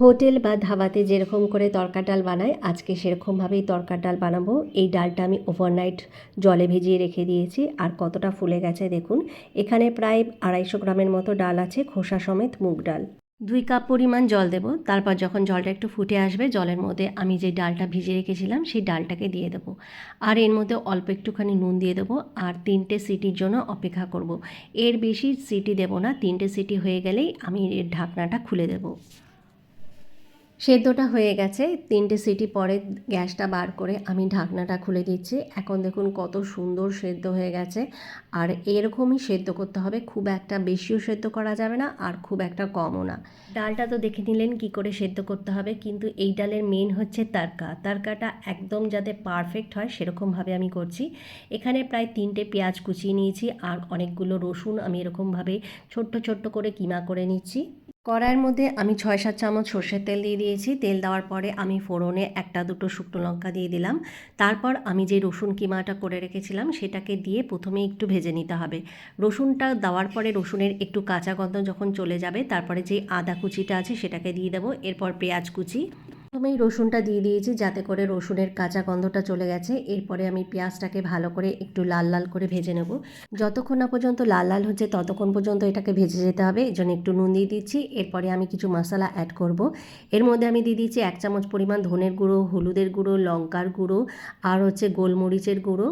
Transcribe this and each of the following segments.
Hotel বা ধাবাতে যেরকম করে তরকা ডাল বানাই, আজকে সেরকমভাবেই তরকার ডাল বানাবো। এই ডালটা আমি ওভারনাইট জলে ভিজিয়ে রেখে দিয়েছি, আর কতটা ফুলে গেছে দেখুন। এখানে প্রায় আড়াইশো গ্রামের মতো ডাল আছে, খোসা সমেত মুগ ডাল। দুই কাপ পরিমাণ জল দেবো, তারপর যখন জলটা একটু ফুটে আসবে, জলের মধ্যে আমি যে ডালটা ভিজিয়ে রেখেছিলাম, সেই ডালটাকে দিয়ে দেবো। আর এর মধ্যে অল্প একটুখানি নুন দিয়ে দেবো, আর তিনটে সিটির জন্য অপেক্ষা করব। এর বেশি সিটি দেবো না, তিনটে সিটি হয়ে গেলেই আমি এর ঢাকনাটা খুলে দেবো। সেদ্ধটা হয়ে গেছে, তিনটে সিটি পরে গ্যাসটা বার করে আমি ঢাকনাটা খুলে দিচ্ছি। এখন দেখুন কত সুন্দর সেদ্ধ হয়ে গেছে। আর এরকমই সেদ্ধ করতে হবে, খুব একটা বেশিও সেদ্ধ করা যাবে না আর খুব একটা কমও না। ডালটা তো দেখে নিলেন কি করে সেদ্ধ করতে হবে, কিন্তু এই ডালের মেন হচ্ছে তারকা। তারকাটা একদম যাতে পারফেক্ট হয় সেরকমভাবে আমি করছি। এখানে প্রায় তিনটে পেঁয়াজ কুচিয়ে নিয়েছি আর অনেকগুলো রসুন আমি এরকমভাবে ছোট্ট ছোট্ট করে কিমা করে নিচ্ছি। কড়াইয়ের মধ্যে আমি ছয় সাত চামচ সর্ষের তেল দিয়ে দিয়েছি। তেল দেওয়ার পরে আমি ফোড়নে একটা, দুটো শুকনো লঙ্কা দিয়ে দিলাম। তারপর আমি যে রসুন কিমাটা করে রেখেছিলাম, সেটাকে দিয়ে প্রথমে একটু ভেজে নিতে হবে। রসুনটা দেওয়ার পরে রসুনের একটু কাঁচা গন্ধ যখন চলে যাবে, তারপরে যে আদা কুচিটা আছে, সেটাকে দিয়ে দেবো। এরপর পেঁয়াজ কুচি প্রথমেই রসুনটা দিয়ে দিয়েছি, যাতে করে রসুনের কাঁচা গন্ধটা চলে গেছে। এরপরে আমি পেঁয়াজটাকে ভালো করে একটু লাল লাল করে ভেজে নেব। যতক্ষণ না পর্যন্ত লাল লাল হচ্ছে, ততক্ষণ পর্যন্ত এটাকে ভেজে যেতে হবে। এই জন্য একটু নুন দিয়ে দিচ্ছি। এরপরে আমি কিছু মশলা অ্যাড করব। এর মধ্যে আমি দিয়ে দিচ্ছি এক চামচ পরিমাণ ধনের গুঁড়ো, হলুদের গুঁড়ো, লঙ্কার গুঁড়ো, আর হচ্ছে গোলমরিচের গুঁড়ো।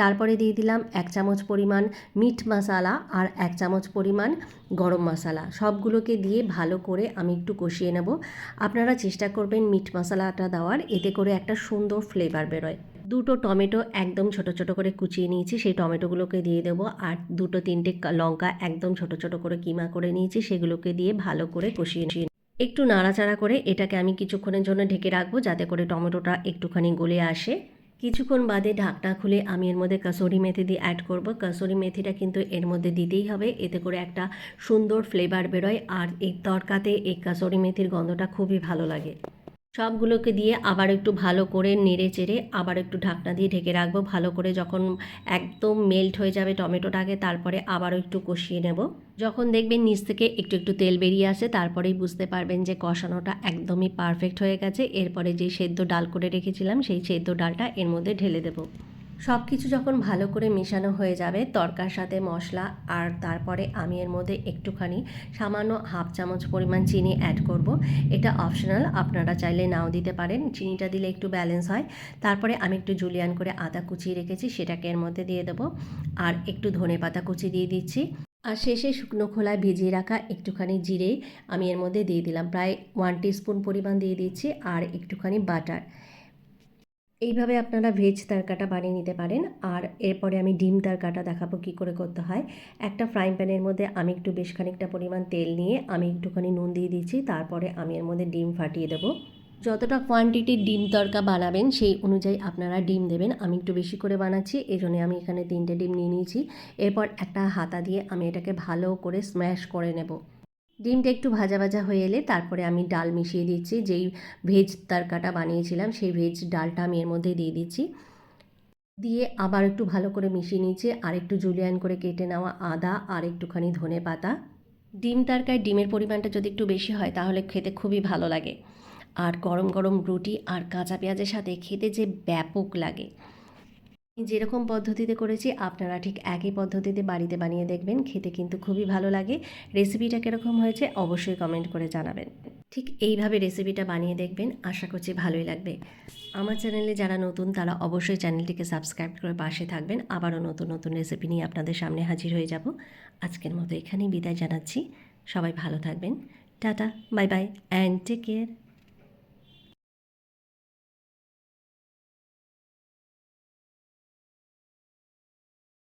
তারপরে দিয়ে দিলাম এক চামচ পরিমাণ মিট মশালা আর এক চামচ পরিমাণ গরম মশলা। সবগুলোকে দিয়ে ভালো করে আমি একটু কষিয়ে নেব। আপনারা চেষ্টা করবেন মিট মশলাটা দেওয়ার, এতে করে একটা সুন্দর ফ্লেভার বেরোয়। দুটো টমেটো একদম ছোট ছোট করে কুচিয়ে নিয়েছি, সেই টমেটোগুলোকে দিয়ে দেবো। আর দুটো তিনটে লঙ্কা একদম ছোট ছোট করে কিমা করে নিয়েছি, সেগুলোকে দিয়ে ভালো করে কষিয়ে নিয়ে একটু নাড়াচাড়া করে এটাকে আমি কিছুক্ষণের জন্য ঢেকে রাখব, যাতে করে টমেটোটা একটুখানি গলে আসে। কিছুক্ষণ বাদে ঢাকটা খুলে আমি এর মধ্যে কাসুরি মেথি দিয়ে অ্যাড করব। কাসুরি মেথিটা কিন্তু এর মধ্যে দিতেই হবে। এতে করে একটা সুন্দর ফ্লেভার বেরোয়। আর এই তরকাতে এই কাসুরি মেথির গন্ধটা খুবই ভালো লাগে। সবগুলোকে দিয়ে আবার একটু ভালো করে নেড়ে চেড়ে আবার একটু ঢাকনা দিয়ে ঢেকে রাখব। ভালো করে যখন একদম মেল্ট হয়ে যাবে টমেটোটাকে, তারপরে আবারও একটু কষিয়ে নেব। যখন দেখবেন নিচ থেকে একটু একটু তেল বেরিয়ে আসে, তারপরেই বুঝতে পারবেন যে কষানোটা একদমই পারফেক্ট হয়ে গেছে। এরপরে যে সেদ্ধ ডাল করে রেখেছিলাম, সেই সেদ্ধ ডালটা এর মধ্যে ঢেলে দেবো। সব কিছু যখন ভালো করে মেশানো হয়ে যাবে, তরকার সাথে মশলা আর তারপরে আমি এর মধ্যে একটুখানি সামান্য হাফ চামচ পরিমাণ চিনি অ্যাড করব। এটা অপশনাল আপনারা চাইলে নাও দিতে পারেন। চিনিটা দিলে একটু ব্যালেন্স হয়। তারপরে আমি একটু জুলিয়ান করে আদা কুচিয়ে রেখেছি, সেটাকে এর মধ্যে দিয়ে দেবো। আর একটু ধনে পাতা কুচি দিয়ে দিচ্ছি। আর শেষে শুকনো খোলায় ভিজিয়ে রাখা একটুখানি জিরে আমি এর মধ্যে দিয়ে দিলাম। প্রায় ওয়ান টিস্পুন পরিমাণ দিয়ে দিচ্ছি। আর একটুখানি বাটার এইভাবে আপনারা ভেজ তরকাটা বানিয়ে নিতে পারেন। আর এরপরে আমি ডিম তরকাটা দেখাবো কী করে করতে হয়। একটা ফ্রাইং প্যানের মধ্যে আমি একটু বেশ খানিকটা পরিমাণ তেল নিয়ে আমি একটুখানি নুন দিয়ে দিচ্ছি। তারপরে আমি এর মধ্যে ডিম ফাটিয়ে দেবো। যতটা কোয়ান্টিটির ডিম তরকা বানাবেন, সেই অনুযায়ী আপনারা ডিম দেবেন। আমি একটু বেশি করে বানাচ্ছি এই জন্য আমি এখানে তিনটে ডিম নিয়ে নিয়েছি। এরপর একটা হাতা দিয়ে আমি এটাকে ভালো করে স্ম্যাশ করে নেব। ডিমটা একটু ভাজা ভাজা হয়ে এলে তারপরে আমি ডাল মিশিয়ে দিচ্ছি, যেই ভেজ তরকাটা বানিয়েছিলাম সেই ভেজ ডালটা আমি এর মধ্যে দিয়ে দিচ্ছি। দিয়ে আবার একটু ভালো করে মিশিয়ে নিচ্ছি, আর একটু জুলিয়ান করে কেটে নেওয়া আদা আর একটুখানি ধনে পাতা। ডিম তরকায় ডিমের পরিমাণটা যদি একটু বেশি হয় তাহলে খেতে খুবই ভালো লাগে। আর গরম গরম রুটি আর কাঁচা পেঁয়াজের সাথে খেতে যে ব্যাপক লাগে। যেরকম পদ্ধতিতে করেছি, আপনারা ঠিক একই পদ্ধতিতে বাড়িতে বানিয়ে দেখবেন, খেতে কিন্তু খুবই ভালো লাগে। রেসিপিটা কীরকম হয়েছে, অবশ্যই কমেন্ট করে জানাবেন। ঠিক এইভাবে রেসিপিটা বানিয়ে দেখবেন, আশা করছি ভালোই লাগবে। আমার চ্যানেলে যারা নতুন, তারা অবশ্যই চ্যানেলটিকে সাবস্ক্রাইব করে পাশে থাকবেন। আবারও নতুন নতুন রেসিপি নিয়ে আপনাদের সামনে হাজির হয়ে যাব। আজকের মতো এখানেই বিদায় জানাচ্ছি। সবাই ভালো থাকবেন। Tata, bye bye and take care